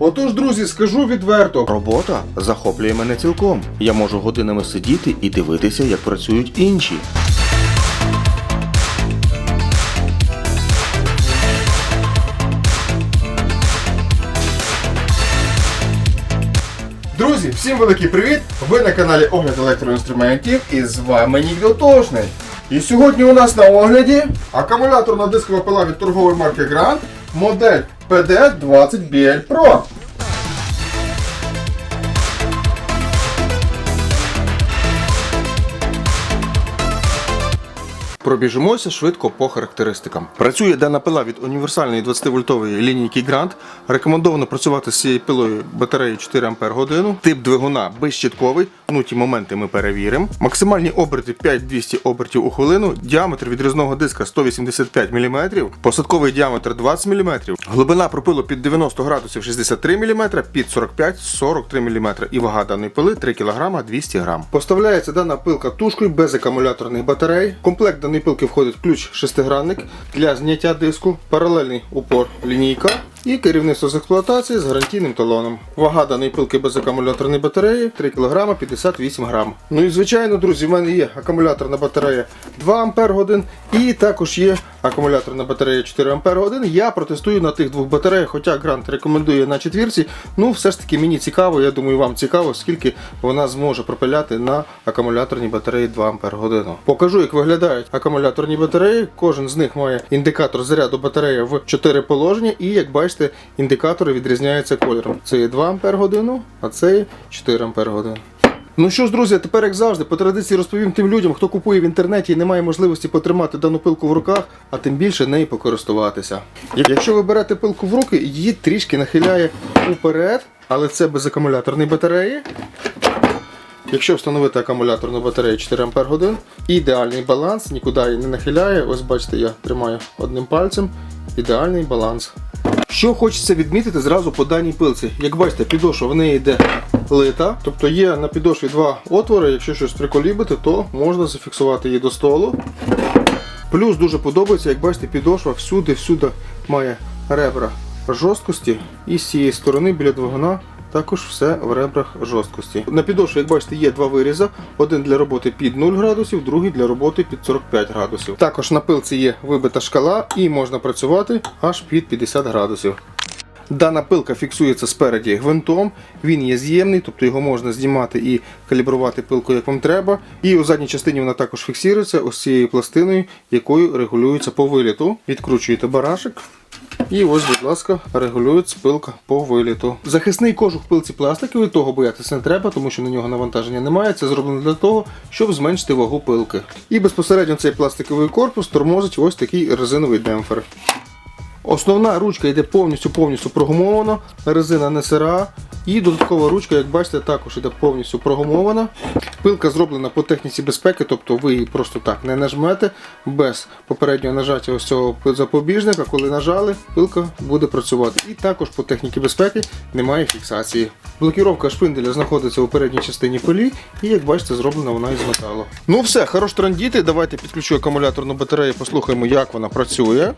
Отож, друзі, скажу відверто. Робота захоплює мене цілком. Я можу годинами сидіти і дивитися, як працюють інші. Друзі, всім великий привіт! Ви на каналі Огляд електроінструментів і з вами Нік Дотошний. І сьогодні у нас на огляді акумуляторна дискова пила від торгової марки Grand, модель PD20BL Pro. Пробіжимося швидко по характеристикам. Працює дана пила від універсальної 20-вольтової лінійки Grand. Рекомендовано працювати з цією пилою батареї 4 Ампер годину. Тип двигуна безщитковий. Ну ті моменти ми перевіримо. Максимальні оберти 5200 обертів у хвилину. Діаметр відрізного диска 185 мм. Посадковий діаметр 20 мм. Глибина пропилу під 90 градусів 63 мм, під 45 43 мм. І вага даної пили 3 кг 200 г. Поставляється дана пилка тушкою без акумуляторних батарей. Комплект даної пилки входить ключ шестигранник для зняття диску, паралельний упор лінійка і керівництво з експлуатації з гарантійним талоном. Вага даної пилки без акумуляторної батареї 3 кг 58 г. Ну і звичайно, друзі, в мене є акумуляторна батарея 2 Ампер годин і також є акумуляторна батарея 4 Ампер годин. Я протестую на тих двох батареях, хоча Грант рекомендує на четвірці. Ну, все ж таки мені цікаво, я думаю, вам цікаво, скільки вона зможе пропиляти на акумуляторній батареї 2 Ампер годину. Покажу, як виглядають акумуляторні батареї. Кожен з них має індикатор заряду батареї в 4 положення, і як бачите, індикатори відрізняються кольором. Це є 2 Ампер годину, а це є 4 Ампер годину. Ну що ж, друзі, тепер як завжди, по традиції розповім тим людям, хто купує в інтернеті і не має можливості потримати дану пилку в руках, а тим більше нею покористуватися. Якщо ви берете пилку в руки, її трішки нахиляє уперед, але це без акумуляторної батареї. Якщо встановити акумуляторну батарею 4 Ампер годин, ідеальний баланс, нікуди її не нахиляє. Ось бачите, я тримаю одним пальцем. Ідеальний баланс. Що хочеться відмітити зразу по даній пилці. Як бачите, підошва в неї йде лита, тобто є на підошві два отвори. Якщо щось приколібити, то можна зафіксувати її до столу. Плюс дуже подобається, як бачите, підошва всюди-всюди має ребра жорсткості, і з цієї сторони біля двигуна також все в ребрах жорсткості. На підошві, як бачите, є два вирізи: один для роботи під 0 градусів, другий для роботи під 45 градусів. Також на пилці є вибита шкала і можна працювати аж під 50 градусів. Дана пилка фіксується спереді гвинтом, він є з'ємний, тобто його можна знімати і калібрувати пилку як вам треба. І у задній частині вона також фіксується ось цією пластиною, якою регулюється по виліту. Відкручуєте барашек. І ось, будь ласка, регулюється пилка по виліту. Захисний кожух пилці пластиковий, того боятися не треба, тому що на нього навантаження немає. Це зроблено для того, щоб зменшити вагу пилки. І безпосередньо цей пластиковий корпус тормозить ось такий резиновий демпфер. Основна ручка йде повністю повністю прогумована, резина не сира. І додаткова ручка, як бачите, також йде повністю прогумована. Пилка зроблена по техніці безпеки, тобто ви її просто так не нажмете без попереднього нажаття ось цього запобіжника. Коли нажали, пилка буде працювати. І також по техніці безпеки немає фіксації. Блокіровка шпинделя знаходиться у передній частині пилі, і як бачите, зроблена вона із металу. Ну все, хорош трандіти. Давайте підключу акумуляторну батарею, послухаємо, як вона працює.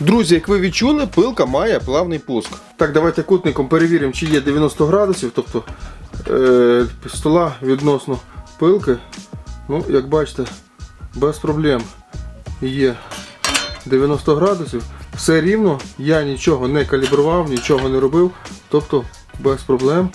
Друзі, як ви відчули, пилка має плавний пуск. Так, давайте кутником перевіримо, чи є 90 градусів, тобто е, стола відносно пилки. Ну, як бачите, без проблем є 90 градусів. Все рівно, я нічого не калібрував, нічого не робив, тобто без проблем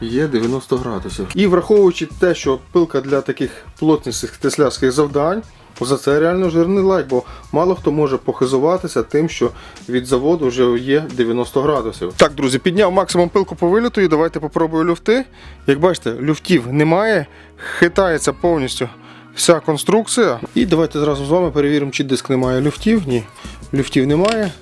є 90 градусів. І враховуючи те, що пилка для таких плотністих теслярських завдань, за це реально жирний лайк, бо мало хто може похизуватися тим, що від заводу вже є 90 градусів. Так, друзі, підняв максимум пилку по виліту і давайте попробую люфти. Як бачите, люфтів немає, хитається повністю вся конструкція. І давайте зразу з вами перевіримо, чи диск не має люфтів. Ні, люфтів немає.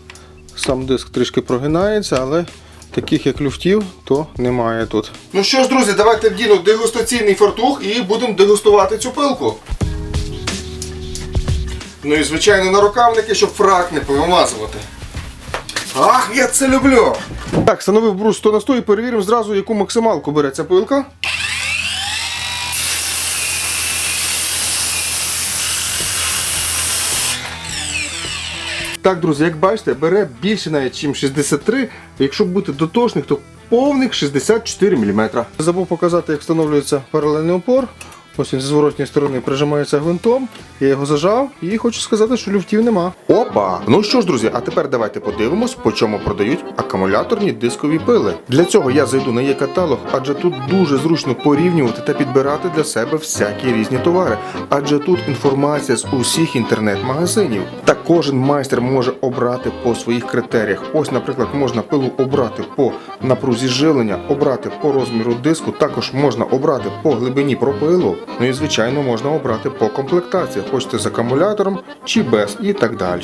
Сам диск трішки прогинається, але таких як люфтів, то немає тут. Ну що ж, друзі, давайте вдіну дегустаційний фартух і будемо дегустувати цю пилку. Ну і звичайно на рукавники, щоб фрак не повимазувати. Ах, я це люблю! Так, встановив брус 100 на 100 і перевіримо зразу, яку максималку бере ця пилка. Так, друзі, як бачите, бере більше навіть, ніж 63. Якщо бути дотошних, то повних 64 мм. Забув показати, як встановлюється паралельний опор. Ось він зі зворотньої сторони прижимається гвинтом. Я його зажав і хочу сказати, що люфтів нема. Опа! Ну що ж, друзі, а тепер давайте подивимось, по чому продають акумуляторні дискові пили. Для цього я зайду на є каталог, адже тут дуже зручно порівнювати та підбирати для себе всякі різні товари. Адже тут інформація з усіх інтернет-магазинів. Та кожен майстер може обрати по своїх критеріях. Ось, наприклад, можна пилу обрати по напрузі живлення, обрати по розміру диску, також можна обрати по глибині пропилу. Ну і звичайно можна обрати по комплектації, хочете з акумулятором чи без, і так далі.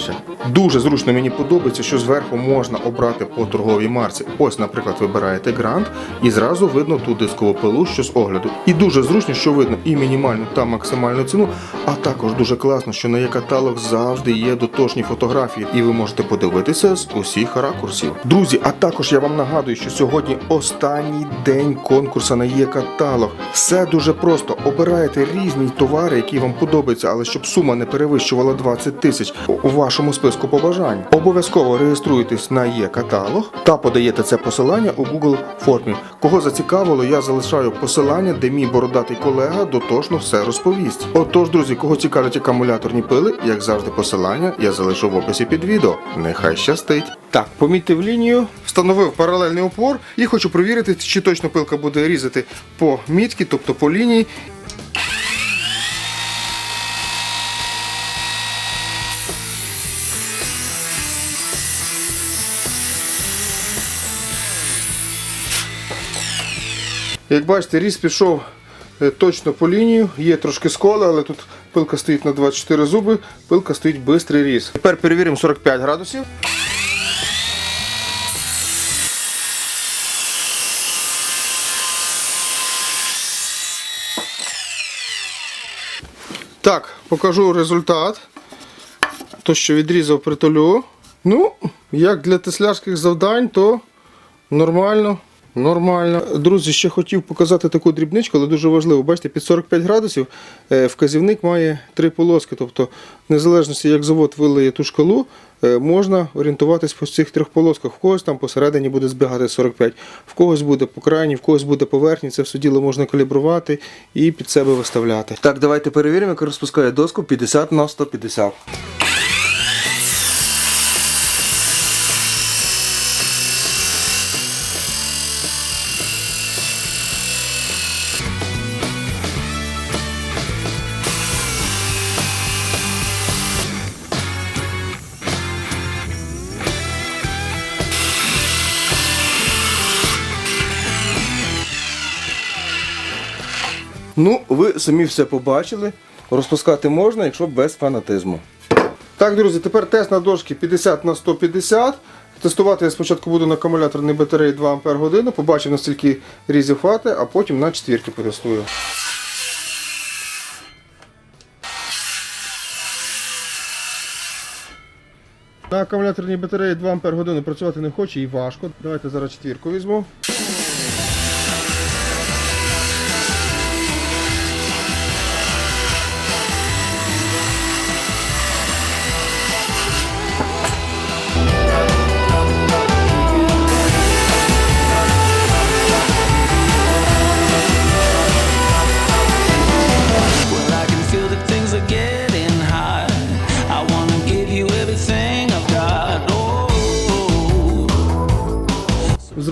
Дуже зручно мені подобається, що зверху можна обрати по торговій марці. Ось, наприклад, вибираєте грант, і зразу видно ту дискову пилу, що з огляду. І дуже зручно, що видно і мінімальну та максимальну ціну, а також дуже класно, що на є каталог завжди є дотошні фотографії, і ви можете подивитися з усіх ракурсів. Друзі, а також я вам нагадую, що сьогодні останній день конкурсу на є каталог. Все дуже просто. Обираєте різні товари, які вам подобаються, але щоб сума не перевищувала 20 тисяч у вашому списку побажань. Обов'язково реєструєтесь на є каталог та подаєте це посилання у Google формі. Кого зацікавило, я залишаю посилання, де мій бородатий колега дотошно все розповість. Отож, друзі, кого цікавлять акумуляторні пили, як завжди, посилання я залишу в описі під відео. Нехай щастить. Так, помітив лінію, встановив паралельний опор і хочу перевірити, чи точно пилка буде різати по мітці, тобто по лінії. Як бачите, різ пішов е, точно по лінію, є трошки сколи, але тут пилка стоїть на 24 зуби, пилка стоїть бистрий різ. Тепер перевіримо 45 градусів. Так, покажу результат. То, що відрізав притулю. Ну, як для теслярських завдань, то нормально. Нормально. Друзі, ще хотів показати таку дрібничку, але дуже важливо. Бачите, під 45 градусів е, вказівник має три полоски. Тобто, в незалежності, як завод вилиє ту шкалу, е, можна орієнтуватись по цих трьох полосках. В когось там посередині буде збігати 45, в когось буде по крайній, в когось буде по верхній. Це все діло можна калібрувати і під себе виставляти. Так, давайте перевіримо, як розпускає доску 50 на 150. Ну, ви самі все побачили. Розпускати можна, якщо без фанатизму. Так, друзі, тепер тест на дошки 50 на 150. Тестувати я спочатку буду на акумуляторній батареї 2 Ампер годину, побачив наскільки різів хватить, а потім на четвірки потестую. На акумуляторній батареї 2 Ампер годину працювати не хоче і важко. Давайте зараз четвірку візьму.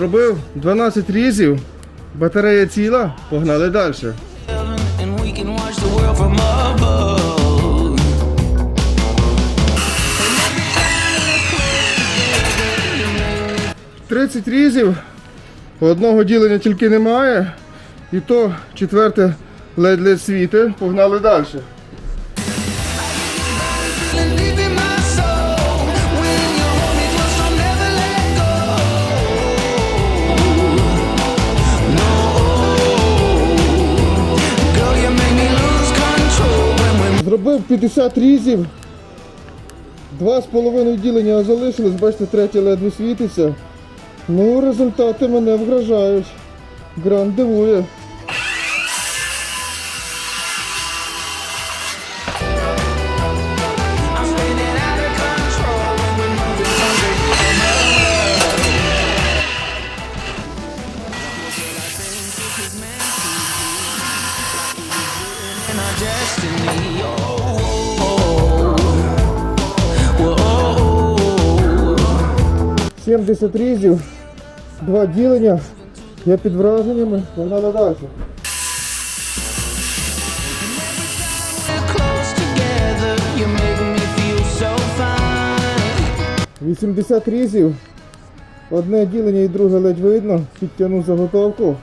Зробив. 12 різів, батарея ціла, погнали далі. 30 різів, одного ділення тільки немає, і то четверте ледь-ледь світи, погнали далі. When Зробив 50 різів, два з половиною ділення залишилось, бачите, третє ледве світиться. Ну, результати мене вражають. Гранд дивує. 70 різів, два ділення. Я під враженнями, погнали далі. 80 різів. Одне ділення і друге ледь видно. Підтягнув заготовку.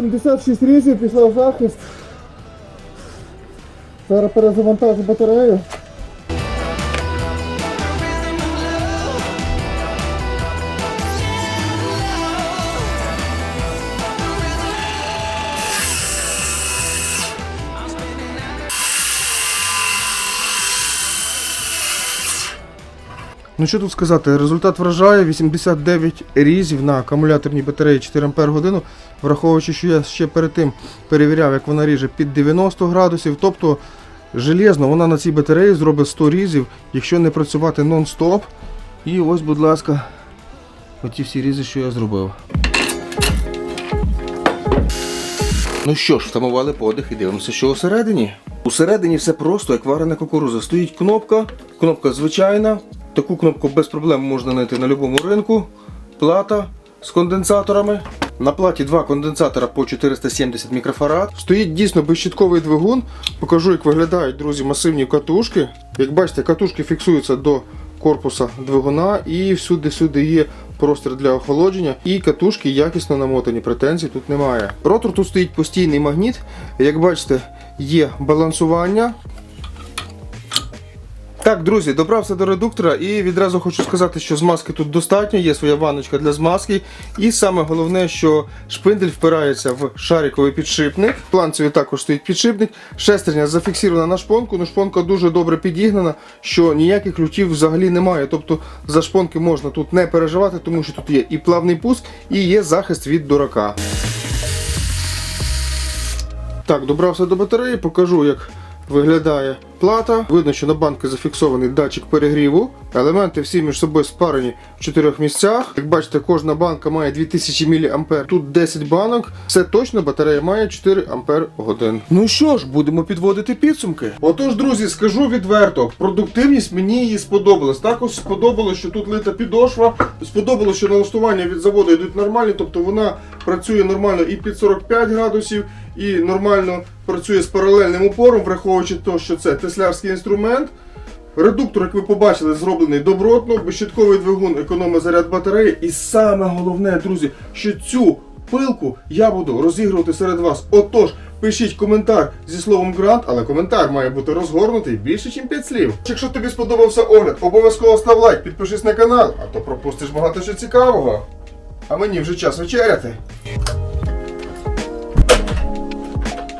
86 різів пішла в захист. Зараз перезавантажу батарею. Ну що тут сказати, результат вражає 89 різів на акумуляторній батареї 4 Ампер годину, враховуючи, що я ще перед тим перевіряв, як вона ріже під 90 градусів. Тобто железно вона на цій батареї зробить 100 різів, якщо не працювати нон-стоп. І ось, будь ласка, оті всі різи, що я зробив. Ну що ж, втамували подих і дивимося, що усередині. Усередині все просто, як варена кукуруза. Стоїть кнопка, кнопка звичайна. Таку кнопку без проблем можна знайти на будь-якому ринку. Плата з конденсаторами. На платі два конденсатора по 470 мікрофарад. Стоїть дійсно безщитковий двигун. Покажу, як виглядають, друзі, масивні катушки. Як бачите, катушки фіксуються до корпуса двигуна і всюди-сюди є простір для охолодження. І катушки якісно намотані, претензій тут немає. Ротор тут стоїть постійний магніт. Як бачите, є балансування. Так, друзі, добрався до редуктора і відразу хочу сказати, що змазки тут достатньо, є своя ванночка для змазки. І саме головне, що шпиндель впирається в шариковий підшипник. В планцеві також стоїть підшипник. Шестерня зафіксована на шпонку, але шпонка дуже добре підігнана, що ніяких лютів взагалі немає. Тобто за шпонки можна тут не переживати, тому що тут є і плавний пуск, і є захист від дурака. Так, добрався до батареї, покажу, як виглядає плата. Видно, що на банки зафіксований датчик перегріву. Елементи всі між собою спарені в чотирьох місцях. Як бачите, кожна банка має 2000 мА. Тут 10 банок. Все точно батарея має 4 Ампер годин. Ну що ж, будемо підводити підсумки. Отож, друзі, скажу відверто, продуктивність мені її сподобалась. Також сподобалось, що тут лита підошва. Сподобалось, що налаштування від заводу йдуть нормальні, тобто вона працює нормально і під 45 градусів, і нормально працює з паралельним упором, враховуючи те, що це теслярський інструмент. Редуктор, як ви побачили, зроблений добротно, безщитковий двигун економить заряд батареї. І саме головне, друзі, що цю пилку я буду розігрувати серед вас. Отож, пишіть коментар зі словом грант, але коментар має бути розгорнутий більше, ніж 5 слів. Якщо тобі сподобався огляд, обов'язково став лайк, підпишись на канал, а то пропустиш багато що цікавого. А мені вже час вечеряти.